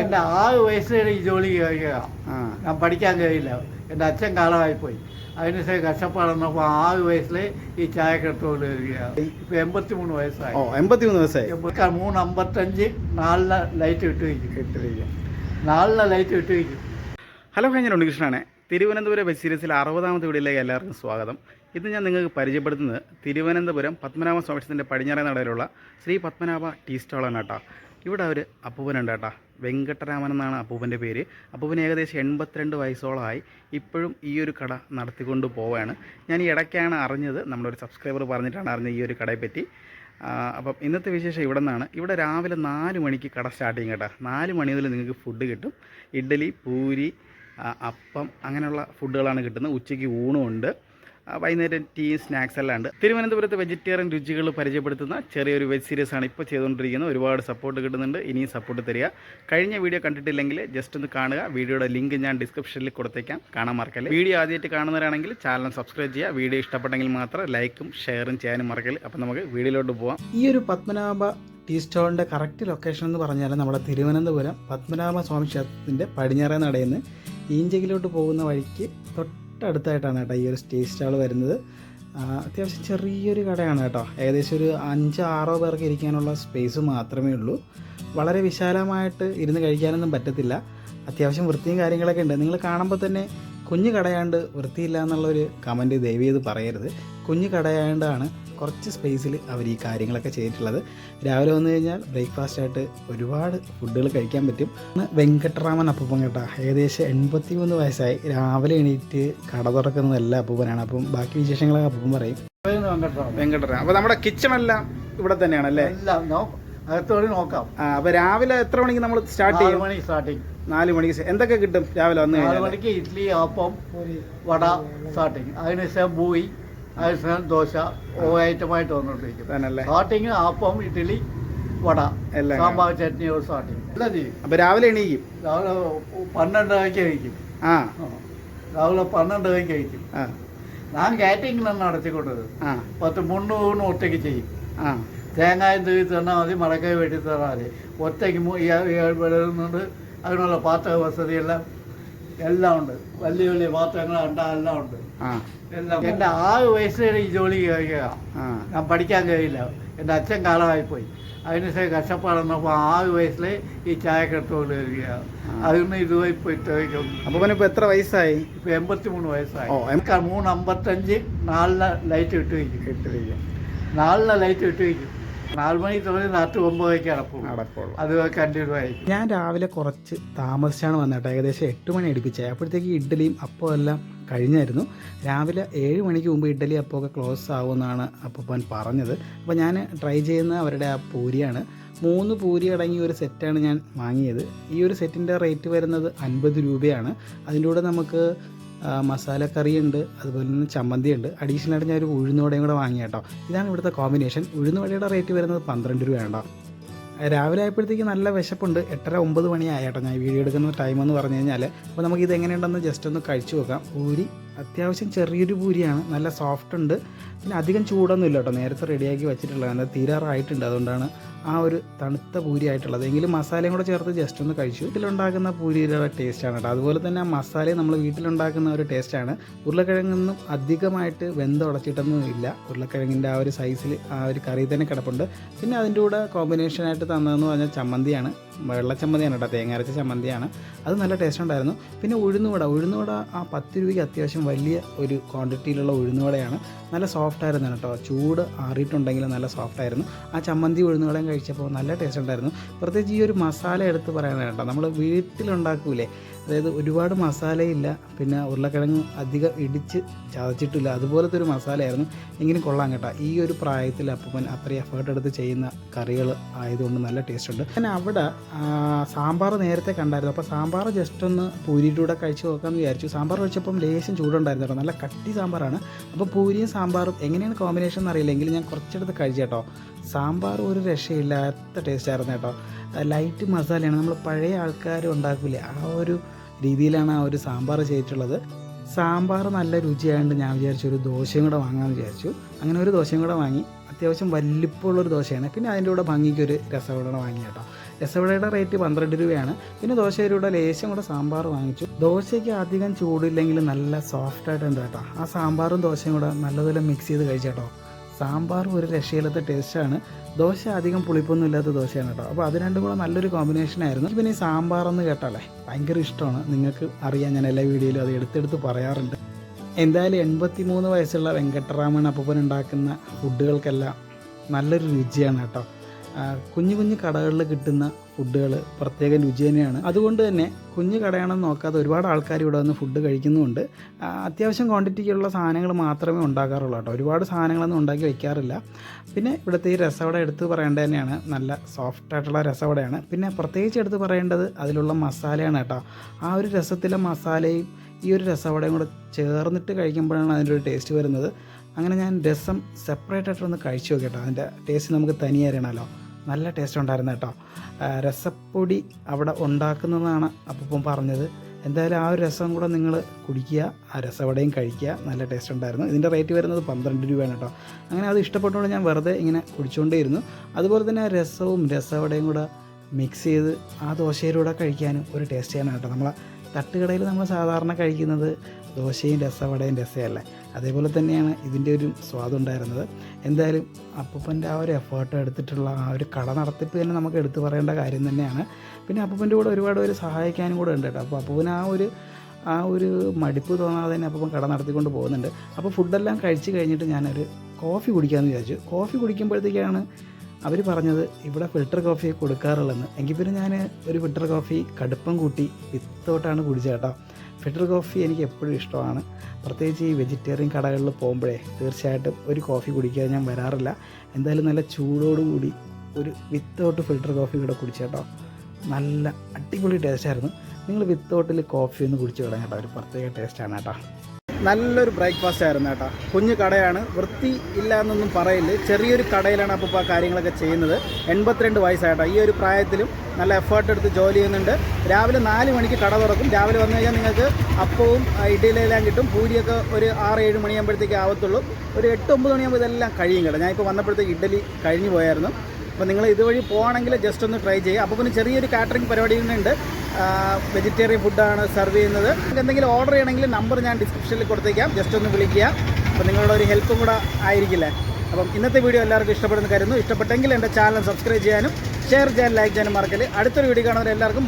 എന്റെ ആറ് വയസ്സിൽ ഈ ജോലി ചെയ്യുക ഞാൻ പഠിക്കാൻ കഴിയില്ല. എന്റെ അച്ഛൻ കാലമായിപ്പോയി. അതിനുശേഷം കഷ്ടപ്പാടെന്നപ്പോൾ ആറ് വയസ്സിൽ ഈ ചായ വരികയാണ് ഇപ്പം എൺപത്തി മൂന്ന് വയസ്സായി. ഓ എൺപത്തി മൂന്ന് വയസ്സായി. മൂന്ന് അമ്പത്തഞ്ച് നാലിന് ലൈറ്റ് ഇട്ട് വയ്ക്കും കേട്ടിരിക്കുക നാലിന് ലൈറ്റ് ഇട്ട് വയ്ക്കും ഹലോ ഞാൻ ഉണ്ണികൃഷ്ണനാണ് തിരുവനന്തപുരം വെബ് സീരീസിൽ അറുപതാമത്തെ വീഡിയോയിലേക്ക് എല്ലാവർക്കും സ്വാഗതം. ഇന്ന് ഞാൻ നിങ്ങൾക്ക് പരിചയപ്പെടുത്തുന്നത് തിരുവനന്തപുരം പത്മനാഭ സ്വാമിക്ഷത്തിന്റെ പടിഞ്ഞാറേ നടയിലുള്ള ശ്രീ പത്മനാഭ ടീ സ്റ്റാളാണ് കേട്ടോ. ഇവിടെ ഒരു അപ്പൂപ്പനുണ്ട് കേട്ടോ. വെങ്കട്ടരാമൻ എന്നാണ് അപ്പൂപ്പന്റെ പേര്. അപ്പൂപ്പന് ഏകദേശം എൺപത്തിരണ്ട് വയസ്സോളമായി ഇപ്പോഴും ഈ ഒരു കട നടത്തിക്കൊണ്ട് പോവുകയാണ്. ഞാൻ ഈ ഇടയ്ക്കാണ് അറിഞ്ഞത് നമ്മളൊരു സബ്സ്ക്രൈബർ പറഞ്ഞിട്ടാണ് അറിഞ്ഞത് ഈ ഒരു കടയെപ്പറ്റി. അപ്പം ഇന്നത്തെ വിശേഷം ഇവിടെ നിന്നാണ്. ഇവിടെ രാവിലെ നാല് മണിക്ക് കട സ്റ്റാർട്ട് ചെയ്യും കേട്ടോ. നാല് മണി മുതൽ നിങ്ങൾക്ക് ഫുഡ് കിട്ടും. ഇഡ്ഡലി പൂരി അപ്പം അങ്ങനെയുള്ള ഫുഡുകളാണ് കിട്ടുന്നത്. ഉച്ചയ്ക്ക് ഊണുമുണ്ട്. വൈകുന്നേരം ടീ സ്നാക്സ് എല്ലാം ഉണ്ട്. തിരുവനന്തപുരത്ത് വെജിറ്റേറിയൻ രുചികൾ പരിചയപ്പെടുത്തുന്ന ചെറിയൊരു വെബ് സീരീസ് ആണ് ഇപ്പോൾ ചെയ്തുകൊണ്ടിരിക്കുന്നത്. ഒരുപാട് സപ്പോർട്ട് കിട്ടുന്നുണ്ട്. ഇനിയും സപ്പോർട്ട് തരിക. കഴിഞ്ഞ വീഡിയോ കണ്ടിട്ടില്ലെങ്കിൽ ജസ്റ്റ് ഒന്ന് കാണുക. വീഡിയോയുടെ ലിങ്ക് ഞാൻ ഡിസ്ക്രിപ്ഷനിൽ കൊടുത്തേക്കാം. കാണാൻ മറക്കല്ലേ? വീഡിയോ ആദ്യമായിട്ട് കാണുന്നവരാണെങ്കിൽ ചാനൽ സബ്സ്ക്രൈബ് ചെയ്യുക. വീഡിയോ ഇഷ്ടപ്പെട്ടെങ്കിൽ മാത്രം ലൈക്കും ഷെയറും ചെയ്യാനും മറക്കല്ലേ? അപ്പം നമുക്ക് വീഡിയോയിലോട്ട് പോവാം. ഈ ഒരു പത്മനാഭ ടീ സ്റ്റോളിന്റെ കറക്റ്റ് ലൊക്കേഷൻ എന്ന് പറഞ്ഞാൽ നമ്മുടെ തിരുവനന്തപുരം പത്മനാഭ സ്വാമി ക്ഷേത്രത്തിന്റെ പടിഞ്ഞാറേ നടയിൽ നിന്ന് ഈഞ്ചകിലോട്ട് പോകുന്ന വഴിക്ക് തൊട്ടടുത്തായിട്ടാണ് കേട്ടോ ഈ ഒരു സ്റ്റേ സ്റ്റാൾ വരുന്നത്. അത്യാവശ്യം ചെറിയൊരു കടയാണ് കേട്ടോ. ഏകദേശം ഒരു അഞ്ച് ആറോ പേർക്ക് ഇരിക്കാനുള്ള സ്പേസ് മാത്രമേ ഉള്ളൂ. വളരെ വിശാലമായിട്ട് ഇരുന്ന് കഴിക്കാനൊന്നും പറ്റത്തില്ല. അത്യാവശ്യം വൃത്തിയും കാര്യങ്ങളൊക്കെ ഉണ്ട്. നിങ്ങൾ കാണുമ്പോൾ തന്നെ കുഞ്ഞു കടയാണ്ട് വൃത്തിയില്ല എന്നുള്ളൊരു കമന്റ് ദയവ് ചെയ്ത് പറയരുത്. കുഞ്ഞു കടയാണ്ടാണ് കുറച്ച് സ്പേസിൽ അവർ ഈ കാര്യങ്ങളൊക്കെ ചെയ്തിട്ടുള്ളത്. രാവിലെ വന്നു കഴിഞ്ഞാൽ ബ്രേക്ക്ഫാസ്റ്റ് ആയിട്ട് ഒരുപാട് ഫുഡുകൾ കഴിക്കാൻ പറ്റും. വെങ്കട്ടറാമൻ അപ്പൂപ്പൻ കേട്ടോ. ഏകദേശം എൺപത്തി മൂന്ന് വയസ്സായി. രാവിലെ എണീറ്റ് കട തുറക്കുന്നത് എല്ലാ അപ്പൂപ്പനാണ്. അപ്പം ബാക്കി വിശേഷങ്ങളൊക്കെ അപ്പൂപ്പൻ പറയും. വെങ്കട്ടറാം അപ്പോൾ നമ്മുടെ കിച്ചൺ എല്ലാം ഇവിടെ തന്നെയാണ് അല്ലേ? അകത്തോടെ നോക്കാം. അപ്പൊ രാവിലെ എത്ര മണിക്ക് നമ്മൾ സ്റ്റാർട്ട് ചെയ്യും? മണി സ്റ്റാർട്ടിങ് നാല് മണിക്ക് എന്തൊക്കെ കിട്ടും രാവിലെ വന്നു കഴിഞ്ഞാൽ മണിക്ക് ഇഡ്ഡലി അപ്പം വട സ്റ്റാർട്ടിങ് അതിനുശേഷം പൂയി അതിനുശേഷം ദോശ ഓ ഐറ്റമായിട്ട് വന്നുകൊണ്ടിരിക്കും സ്റ്റാർട്ടിങ് അപ്പം ഇഡ്ഡലി വട എല്ലാം സാമ്പാർ ചട്നിയോട് സ്റ്റാർട്ടിങ് എല്ലാം ചെയ്യും അപ്പോൾ രാവിലെ എണീക്കും? രാവിലെ പന്ത്രണ്ട് മണിക്ക് കഴിക്കും ആ. രാവിലെ പന്ത്രണ്ട് മണിക്ക് കഴിക്കും ആ. ഞാൻ കാറ്ററിംഗിലാണ് നടത്തിക്കൊണ്ടത് ആ. പത്ത് മുന്നൂറിന് ഒറ്റയ്ക്ക് ചെയ്യും. ആ. തേങ്ങായും തൂവി തന്നാൽ മതി മടക്കായി വെട്ടി തന്നാൽ മതി. ഒറ്റയ്ക്ക് വിളരുന്നുണ്ട് വിളയുന്നുണ്ട് അതിനുള്ള പാത്ര വസതിയെല്ലാം എല്ലാം ഉണ്ട്. വലിയ വലിയ പാത്രങ്ങൾ അണ്ട എല്ലാം ഉണ്ട്. എന്റെ ആറ് വയസ്സിൽ ഈ ജോലി കഴിക്കുക ഞാൻ പഠിക്കാൻ കഴിയില്ല. എന്റെ അച്ഛൻ കാലമായിപ്പോയി. അതിനുശേഷം കഷ്ടപ്പാടുന്നപ്പോൾ ആറ് വയസ്സിൽ ഈ ചായ കെട്ടുകൊണ്ട് വരിക. അതിന് ഇതുവരെ ഇത്രയ്ക്കും അപ്പോൾ പിന്നെ എത്ര വയസ്സായി? ഇപ്പം എൺപത്തി മൂന്ന് വയസ്സായി എനിക്ക് മൂന്ന് അമ്പത്തഞ്ച് നാലിന് ലൈറ്റ് ഇട്ട് വയ്ക്കും കേട്ടിരിക്കും നാലിന് ലൈറ്റ് ഇട്ട് വയ്ക്കും നാല് മണി തുടങ്ങി നാട്ട് ഒമ്പതേക്ക് അടപ്പും നടക്കുള്ളൂ. അത് കണ്ടിന്യൂ ഞാൻ രാവിലെ കുറച്ച് താമസിച്ചാണ് വന്നിട്ട് ഏകദേശം എട്ട് മണി അടുപ്പിച്ചത് അപ്പോഴത്തേക്ക് ഇഡ്ഡലിയും അപ്പം എല്ലാം കഴിഞ്ഞായിരുന്നു. രാവിലെ ഏഴ് മണിക്ക് മുമ്പ് ഇഡ്ഡലി അപ്പമൊക്കെ ക്ലോസ് ആവുമെന്നാണ് അപ്പൂപ്പൻ പറഞ്ഞത്. അപ്പോൾ ഞാൻ ട്രൈ ചെയ്യുന്ന അവരുടെ ആ പൂരിയാണ്. മൂന്ന് പൂരി അടങ്ങിയ ഒരു സെറ്റാണ് ഞാൻ വാങ്ങിയത്. ഈ ഒരു സെറ്റിന്റെ റേറ്റ് വരുന്നത് അൻപത് രൂപയാണ്. അതിന്റെ കൂടെ നമുക്ക് ആ, മസാലക്കറി ഉണ്ട് അതുപോലെ തന്നെ ചമ്മന്തി ഉണ്ട് അഡീഷണൽ ആയിട്ട് ഞാൻ ഒരു ഉഴുന്നുവടയും കൂടെ വാങ്ങി കേട്ടോ. ഇതാണ് ഇവിടുത്തെ കോമ്പിനേഷൻ ഉഴുന്നുവടയുടെ റേറ്റ് വരുന്നത് പന്ത്രണ്ട് രൂപയാണ് രാവിലെ ആയപ്പോഴത്തേക്ക് നല്ല വിശപ്പുണ്ട്. എട്ടര ഒമ്പത് മണിയായി കേട്ടോ ഞാൻ വീഡിയോ എടുക്കുന്ന ടൈം എന്ന് പറഞ്ഞു കഴിഞ്ഞാൽ അപ്പോൾ നമുക്ക് ഇത് എങ്ങനെയുണ്ടെന്ന് ജസ്റ്റ് ഒന്ന് കഴിച്ചു നോക്കാം. പൂരി അത്യാവശ്യം ചെറിയൊരു പൂരിയാണ്. നല്ല സോഫ്റ്റ് ഉണ്ട്. പിന്നെ അധികം ചൂടൊന്നും ഇല്ല കേട്ടോ. നേരത്തെ റെഡിയാക്കി വെച്ചിട്ടുള്ളത്. നല്ല തീരാറായിട്ടുണ്ട്. അതുകൊണ്ടാണ് ആ ഒരു തണുത്ത പൂരി ആയിട്ടുള്ളത്. എങ്കിലും മസാലയും കൂടെ ചേർത്ത് ജസ്റ്റ് ഒന്ന് കഴിച്ചു. വീട്ടിലുണ്ടാക്കുന്ന പൂരിയുടെ ടേസ്റ്റാണ് കേട്ടോ. അതുപോലെ തന്നെ ആ മസാലയും നമ്മൾ വീട്ടിലുണ്ടാക്കുന്ന ഒരു ടേസ്റ്റാണ് ഉരുളക്കിഴങ്ങൊന്നും അധികമായിട്ട് വെന്തുടച്ചിട്ടൊന്നും ഇല്ല. ഉരുളക്കിഴങ്ങിന്റെ ആ ഒരു സൈസിൽ ആ ഒരു കറി തന്നെ കിടപ്പുണ്ട്. പിന്നെ അതിന്റെ കൂടെ കോമ്പിനേഷനായിട്ട് തന്നതെന്ന് പറഞ്ഞാൽ ചമ്മന്തിയാണ്. വെള്ള ചമ്മന്തിയാണ് കേട്ടോ. തേങ്ങ അരച്ച ചമ്മന്തിയാണ്. അത് നല്ല ടേസ്റ്റ് ഉണ്ടായിരുന്നു. പിന്നെ ഉഴുന്നുവട. ഉഴുന്നുവട ആ പത്ത് രൂപയ്ക്ക് അത്യാവശ്യം വലിയ ഒരു ക്വാണ്ടിറ്റിയിലുള്ള ഉഴുന്നുവടയാണ്. നല്ല സോഫ്റ്റ് ആയിരുന്നു കേട്ടോ. ചൂട് ആറിയിട്ടുണ്ടെങ്കിൽ നല്ല സോഫ്റ്റ് ആയിരുന്നു. ആ ചമ്മന്തി ഉഴുന്നുവടയും കഴിച്ചപ്പോൾ നല്ല ടേസ്റ്റ് ഉണ്ടായിരുന്നു. പ്രത്യേകിച്ച് ഈ ഒരു മസാല എടുത്ത് പറയാനാണ് കേട്ടോ. നമ്മൾ വീട്ടിലുണ്ടാക്കൂലേ അതായത് ഒരുപാട് മസാലയില്ല. പിന്നെ ഉരുളക്കിഴങ്ങ് അധികം ഇടിച്ച് ചതച്ചിട്ടില്ല. അതുപോലത്തെ ഒരു മസാലയായിരുന്നു. എങ്കിലും കൊള്ളാം കേട്ടോ. ഈ ഒരു പ്രായത്തിൽ അപ്പം അത്രയും എഫേർട്ട് എടുത്ത് ചെയ്യുന്ന കറികൾ ആയതുകൊണ്ട് നല്ല ടേസ്റ്റ് ഉണ്ട്. പിന്നെ അവിടെ സാമ്പാർ നേരത്തെ കണ്ടായിരുന്നു. അപ്പോൾ സാമ്പാർ ജസ്റ്റ് ഒന്ന് പൂരിയുടെ കൂടെ കഴിച്ച് നോക്കാമെന്ന് വിചാരിച്ചു. സാമ്പാർ കഴിച്ചപ്പം ലേശം ചൂടുണ്ടായിരുന്നു നല്ല കട്ടി സാമ്പാറാണ്. അപ്പോൾ പൂരിയും സാമ്പാറും എങ്ങനെയാണ് കോമ്പിനേഷൻ എന്ന് അറിയില്ല ഞാൻ കുറച്ചെടുത്ത് കഴിച്ചു കേട്ടോ. സാമ്പാർ ഒരു രക്ഷയില്ലാത്ത ടേസ്റ്റ് ആയിരുന്നു കേട്ടോ. ലൈറ്റ് മസാലയാണ്. നമ്മൾ പഴയ ആൾക്കാർ ഉണ്ടാക്കില്ലേ ആ ഒരു രീതിയിലാണ് ആ ഒരു സാമ്പാർ ചെയ്തിട്ടുള്ളത്. സാമ്പാർ നല്ല രുചിയായതുകൊണ്ട് ഞാൻ വിചാരിച്ചു ഒരു ദോശയും കൂടെ വാങ്ങാമെന്ന് വിചാരിച്ചു. അങ്ങനെ ഒരു ദോശയും കൂടെ വാങ്ങി. അത്യാവശ്യം വലിപ്പമുള്ളൊരു ദോശയാണ്. പിന്നെ അതിന്റെ കൂടെ ഭംഗിക്ക് ഒരു രസവട വാങ്ങി കേട്ടോ. രസവടയുടെ റേറ്റ് പന്ത്രണ്ട് രൂപയാണ്. പിന്നെ ദോശയുടെ കൂടെ ലേശം കൂടെ സാമ്പാർ വാങ്ങിച്ചു. ദോശയ്ക്ക് അധികം ചൂടില്ലെങ്കിൽ നല്ല സോഫ്റ്റ് ആയിട്ടുണ്ട് കേട്ടോ. ആ സാമ്പാറും ദോശയും കൂടെ നല്ലതുപോലെ മിക്സ് ചെയ്ത് കഴിച്ചേട്ടോ സാമ്പാറും ഒരു രക്ഷയില്ലാത്ത ടേസ്റ്റാണ്. ദോശ അധികം പുളിപ്പൊന്നും ഇല്ലാത്ത ദോശയാണ് കേട്ടോ. അപ്പോൾ അത് രണ്ടും കൂടെ നല്ലൊരു കോമ്പിനേഷനായിരുന്നു പിന്നെ ഈ സാമ്പാർ എന്ന് കേട്ടാലേ ഭയങ്കര ഇഷ്ടമാണ്. നിങ്ങൾക്ക് അറിയാം ഞാൻ എല്ലാ വീഡിയോയിലും അത് എടുത്തെടുത്ത് പറയാറുണ്ട്. എന്തായാലും എൺപത്തി മൂന്ന് വയസ്സുള്ള വെങ്കട്ടരാമൻ അപ്പൂപ്പൻ ഉണ്ടാക്കുന്ന ഫുഡുകൾക്കെല്ലാം നല്ലൊരു രുചിയാണ് കേട്ടോ. കുഞ്ഞു കുഞ്ഞു കടകളിൽ കിട്ടുന്ന ഫുഡുകൾ പ്രത്യേക രുചി തന്നെയാണ്. അതുകൊണ്ട് തന്നെ കുഞ്ഞു കടയാണെന്ന് നോക്കാതെ ഒരുപാട് ആൾക്കാർ ഇവിടെ വന്ന് ഫുഡ് കഴിക്കുന്നുമുണ്ട്. അത്യാവശ്യം ക്വാണ്ടിറ്റിക്കുള്ള സാധനങ്ങൾ മാത്രമേ ഉണ്ടാക്കാറുള്ളൂ കേട്ടോ. ഒരുപാട് സാധനങ്ങളൊന്നും ഉണ്ടാക്കി വെക്കാറില്ല. പിന്നെ ഇവിടുത്തെ ഈ രസവട എടുത്ത് പറയേണ്ടത് തന്നെയാണ്. നല്ല സോഫ്റ്റ് ആയിട്ടുള്ള രസവടയാണ്. പിന്നെ പ്രത്യേകിച്ച് എടുത്ത് പറയേണ്ടത് അതിലുള്ള മസാലയാണ് കേട്ടോ. ആ ഒരു രസത്തിലെ മസാലയും ഈ ഒരു രസവടയും കൂടെ ചേർന്നിട്ട് കഴിക്കുമ്പോഴാണ് അതിന്റെ ഒരു ടേസ്റ്റ് വരുന്നത്. അങ്ങനെ ഞാൻ രസം സെപ്പറേറ്റ് ആയിട്ടൊന്ന് കഴിച്ചു നോക്കട്ടോ അതിന്റെ ടേസ്റ്റ് നമുക്ക് തനിയെ നല്ല ടേസ്റ്റ് ഉണ്ടായിരുന്നു കേട്ടോ. രസപ്പൊടി അവിടെ ഉണ്ടാക്കുന്നതാണ് അപ്പം പറഞ്ഞത്. എന്തായാലും ആ ഒരു രസം കൂടെ നിങ്ങൾ കുടിക്കുക ആ രസവടയും കഴിക്കുക നല്ല ടേസ്റ്റ് ഉണ്ടായിരുന്നു. ഇതിന്റെ റേറ്റ് വരുന്നത് പന്ത്രണ്ട് രൂപയാണ് കേട്ടോ. അങ്ങനെ അത് ഇഷ്ടപ്പെട്ടുകൊണ്ട് ഞാൻ വെറുതെ ഇങ്ങനെ കുടിച്ചുകൊണ്ടേയിരുന്നു അതുപോലെ തന്നെ ആ രസവും രസവടയും കൂടെ മിക്സ് ചെയ്ത് ആ ദോശയിലൂടെ കഴിക്കാനും ഒരു ടേസ്റ്റ് ചെയ്യാനാണ് കേട്ടോ നമ്മളെ തട്ടുകടയിൽ നമ്മൾ സാധാരണ കഴിക്കുന്നത് ദോശയും രസവടയും രസയല്ല? അതേപോലെ തന്നെയാണ് ഇതിന്റെ ഒരു സ്വാദുണ്ടായിരുന്നത് എന്തായാലും അപ്പൂപ്പന്റെ ആ ഒരു എഫേർട്ട് എടുത്തിട്ടുള്ള ആ ഒരു കട നടത്തിപ്പ് തന്നെ നമുക്ക് എടുത്തു പറയേണ്ട കാര്യം തന്നെയാണ്. പിന്നെ അപ്പൂപ്പന്റെ കൂടെ ഒരുപാട് പേര് സഹായിക്കാനും കൂടെ ഉണ്ട് കേട്ടോ. അപ്പോൾ അപ്പൂപ്പന് ആ ഒരു ആ ഒരു മടുപ്പ് തോന്നാതെ തന്നെ അപ്പം കട നടത്തിക്കൊണ്ട് പോകുന്നുണ്ട്. അപ്പോൾ ഫുഡെല്ലാം കഴിച്ച് കഴിഞ്ഞിട്ട് ഞാനൊരു കോഫി കുടിക്കാമെന്ന് വിചാരിച്ചു. കോഫി കുടിക്കുമ്പോഴത്തേക്കാണ് അവർ പറഞ്ഞത് ഇവിടെ ഫിൽട്ടർ കോഫി കൊടുക്കാറുള്ളതെന്ന് എങ്കിൽ പിന്നെ ഞാൻ ഒരു ഫിൽട്ടർ കോഫി കടുപ്പം കൂട്ടി വിത്തോട്ടാണ് കുടിച്ചത് കേട്ടോ. ഫിൽറ്റർ കോഫി എനിക്ക് എപ്പോഴും ഇഷ്ടമാണ്. പ്രത്യേകിച്ച് ഈ വെജിറ്റേറിയൻ കടകളിൽ പോകുമ്പോഴേ തീർച്ചയായിട്ടും ഒരു കോഫി കുടിക്കാതെ ഞാൻ വരാറില്ല. എന്തായാലും നല്ല ചൂടോടുകൂടി ഒരു വിത്തോട്ട് ഫിൽട്ടർ കോഫി കൂടെ കുടിച്ചേട്ടോ നല്ല അടിപൊളി ടേസ്റ്റായിരുന്നു നിങ്ങൾ വിത്തൗട്ടിൽ കോഫി ഒന്ന് കുടിച്ചു തുടങ്ങാം കേട്ടോ. ഒരു പ്രത്യേക ടേസ്റ്റാണ് കേട്ടോ. നല്ലൊരു ബ്രേക്ക്ഫാസ്റ്റ് ആയിരുന്നു കേട്ടോ. കുഞ്ഞു കടയാണ്. വൃത്തി ഇല്ല എന്നൊന്നും പറയില്ല. ചെറിയൊരു കടയിലാണ് അപ്പോൾ കാര്യങ്ങളൊക്കെ ചെയ്യുന്നത്. എൺപത്തിരണ്ട് വയസ്സായിട്ടോ. ഈ ഒരു പ്രായത്തിലും നല്ല എഫേർട്ട് എടുത്ത് ജോലി ചെയ്യുന്നുണ്ട്. രാവിലെ നാല് മണിക്ക് കട തുറക്കും. രാവിലെ വന്നു കഴിഞ്ഞാൽ നിങ്ങൾക്ക് അപ്പവും ഇഡ്ഡലിയെല്ലാം കിട്ടും. പൂരിയൊക്കെ ഒരു ആറ് ഏഴ് മണിയാകുമ്പോഴത്തേക്ക് ആവത്തുള്ളൂ. ഒരു എട്ട് ഒമ്പത് മണിയാകുമ്പോൾ ഇതെല്ലാം കഴിയും കേട്ടോ. ഞാനിപ്പോൾ വന്നപ്പോഴത്തേക്ക് ഇഡ്ഡലി കഴിഞ്ഞു പോയായിരുന്നു. അപ്പോൾ നിങ്ങൾ ഇതുവഴി പോകണമെങ്കിൽ ജസ്റ്റ് ഒന്ന് ട്രൈ ചെയ്യുക. അപ്പോൾ പിന്നെ ചെറിയൊരു കാറ്ററിംഗ് പരിപാടി ഉണ്ട്. വെജിറ്റേറിയൻ ഫുഡാണ് സെർവ് ചെയ്യുന്നത്. എന്തെങ്കിലും ഓർഡർ ചെയ്യണമെങ്കിൽ നമ്പർ ഞാൻ ഡിസ്ക്രിപ്ഷനിൽ കൊടുത്തേക്കാം. ജസ്റ്റ് ഒന്ന് വിളിക്കുക. അപ്പോൾ നിങ്ങളുടെ ഒരു ഹെൽപ്പും കൂടെ ആയിരിക്കില്ലേ? അപ്പം ഇന്നത്തെ വീഡിയോ എല്ലാവർക്കും ഇഷ്ടപ്പെടുന്ന കരുതുന്നു. ഇഷ്ടപ്പെട്ടെങ്കിൽ എന്റെ ചാനൽ സബ്സ്ക്രൈബ് ചെയ്യാനും ഷെയർ ചെയ്യാനും ലൈക്ക് ചെയ്യാനും മറക്കൽ അടുത്തൊരു വീഡിയോ കാണുന്നവർ എല്ലാവർക്കും